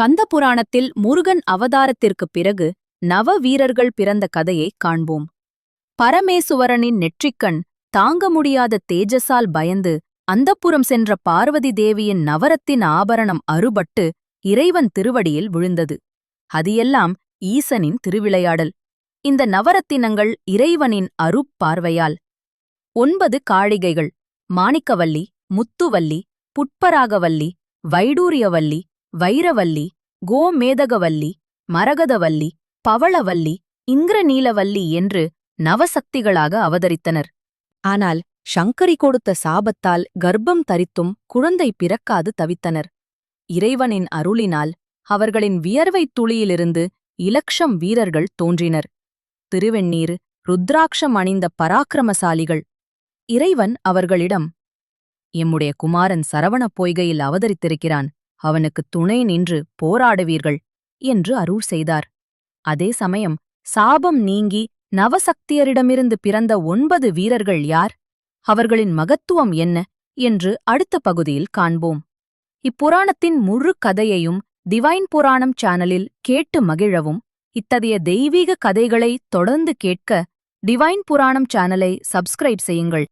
கந்த புராணத்தில் முருகன் அவதாரத்திற்குப் பிறகு நவ வீரர்கள் பிறந்த கதையை காண்போம். பரமேசுவரனின் நெற்றிக்கண் தாங்க முடியாத தேஜஸால் பயந்து அந்தப்புறம் சென்ற பார்வதி தேவியின் நவரத்தின் ஆபரணம் அறுபட்டு இறைவன் திருவடியில் விழுந்தது. அது எல்லாம் ஈசனின் திருவிளையாடல். இந்த நவரத்தினங்கள் இறைவனின் அருப் பார்வையால். ஒன்பது காளிகைகள். மாணிக்கவல்லி முத்துவல்லி புட்பராகவல்லி வைடூரியவல்லி வைரவல்லி கோமேதகவல்லி மரகதவல்லி பவளவல்லி இந்திரநீலவல்லி என்று நவசக்திகளாக அவதரித்தனர். ஆனால் சங்கரி கொடுத்த சாபத்தால் கர்ப்பம் தரித்தும் குழந்தை பிறக்காது தவித்தனர். இறைவனின் அருளினால் அவர்களின் வியர்வைத் துளியிலிருந்து இலக்ஷம் வீரர்கள் தோன்றினர். திருவெண்ணீர் ருத்ராட்சம் அணிந்த பராக்கிரமசாலிகள். இறைவன் அவர்களிடம் எம்முடைய குமாரன் சரவணப் பொய்கையில் அவதரித்திருக்கிறான். அவனுக்கு துணை நின்று போராடுவீர்கள் என்று அருள் செய்தார். அதே சமயம் சாபம் நீங்கி நவசக்தியரிடமிருந்து பிறந்த ஒன்பது வீரர்கள் யார்? அவர்களின் மகத்துவம் என்ன? என்று அடுத்த பகுதியில் காண்போம். இப்புராணத்தின் முழு கதையையும் டிவைன் புராணம் சேனலில் கேட்டு மகிழவும். இத்தகைய தெய்வீக கதைகளை தொடர்ந்து கேட்க டிவைன் புராணம் சேனலை சப்ஸ்கிரைப் செய்யுங்கள்.